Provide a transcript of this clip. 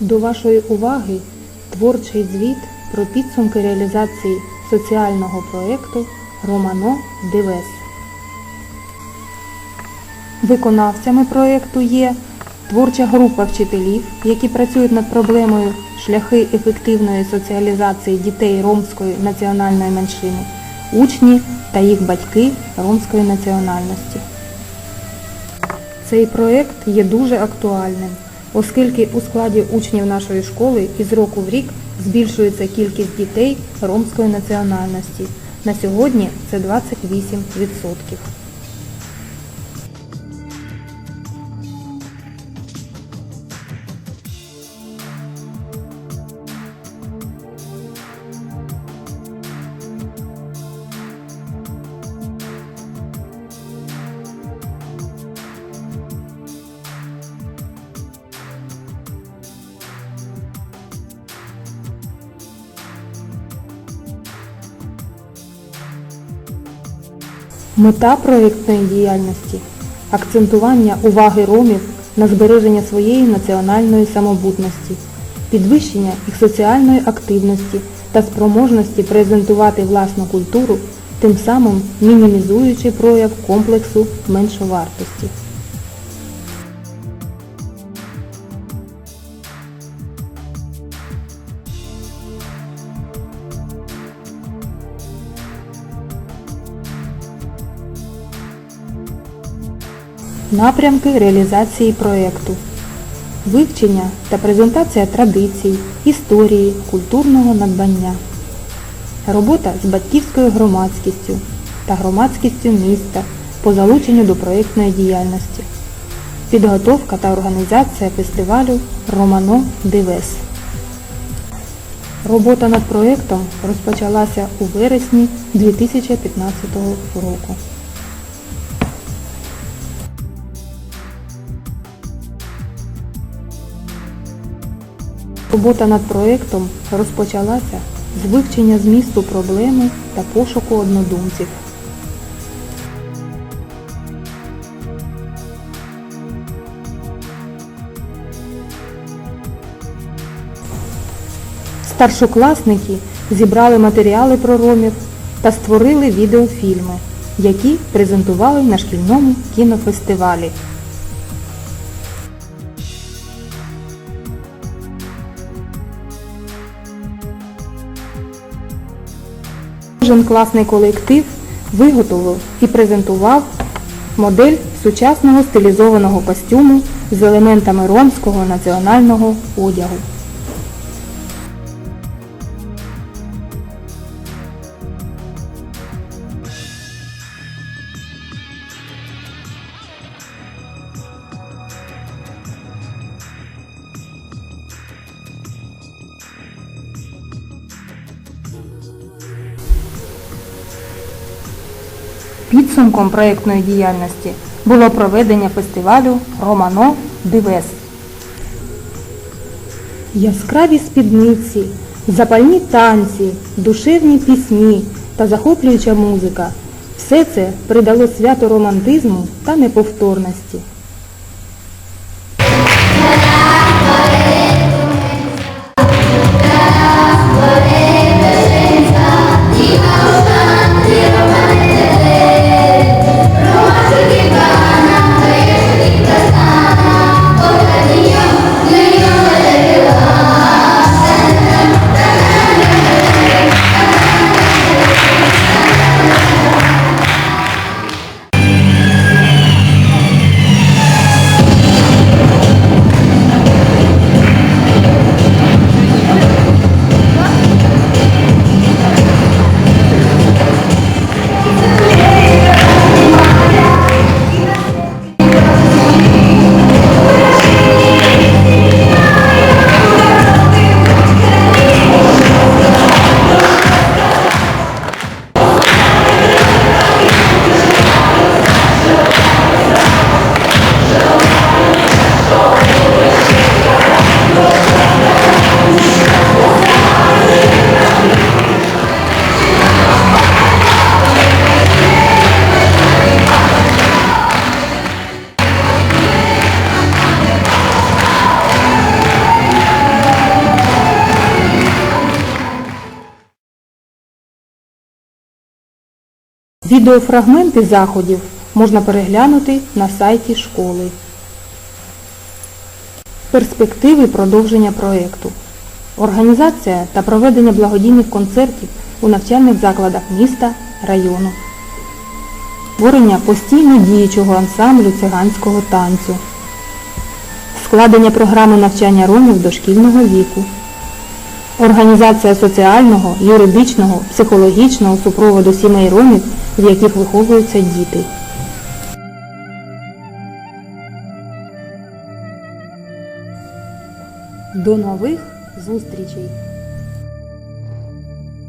До вашої уваги творчий звіт про підсумки реалізації соціального проєкту Романо Дивес. Виконавцями проєкту є творча група вчителів, які працюють над проблемою шляхи ефективної соціалізації дітей ромської національної меншини, учні та їх батьки ромської національності. Цей проєкт є дуже актуальним, оскільки у складі учнів нашої школи із року в рік збільшується кількість дітей ромської національності. На сьогодні це 28%. Мета проєктної діяльності акцентування уваги ромів на збереження своєї національної самобутності, підвищення їх соціальної активності та спроможності презентувати власну культуру, тим самим мінімізуючи прояв комплексу меншовартості. Напрямки реалізації проєкту. Вивчення та презентація традицій, історії, культурного надбання. Робота з батьківською громадськістю та громадськістю міста по залученню до проєктної діяльності. Підготовка та організація фестивалю Романо Дивес. Робота над проєктом розпочалася у вересні 2015 року. Робота над проєктом розпочалася з вивчення змісту проблеми та пошуку однодумців. Старшокласники зібрали матеріали про ромів та створили відеофільми, які презентували на шкільному кінофестивалі. Кожен класний колектив виготовив і презентував модель сучасного стилізованого костюму з елементами ромського національного одягу. Підсумком проєктної діяльності було проведення фестивалю Романо Дивес. Яскраві спідниці, запальні танці, душевні пісні та захоплююча музика – все це придало свято романтизму та неповторності. Відеофрагменти заходів можна переглянути на сайті школи. Перспективи продовження проєкту. Організація та проведення благодійних концертів у навчальних закладах міста, району. Створення постійно діючого ансамблю циганського танцю. Складення програми навчання ромів дошкільного віку. Організація соціального, юридичного, психологічного супроводу сімей ромів, в яких виховуються діти. До нових зустрічей!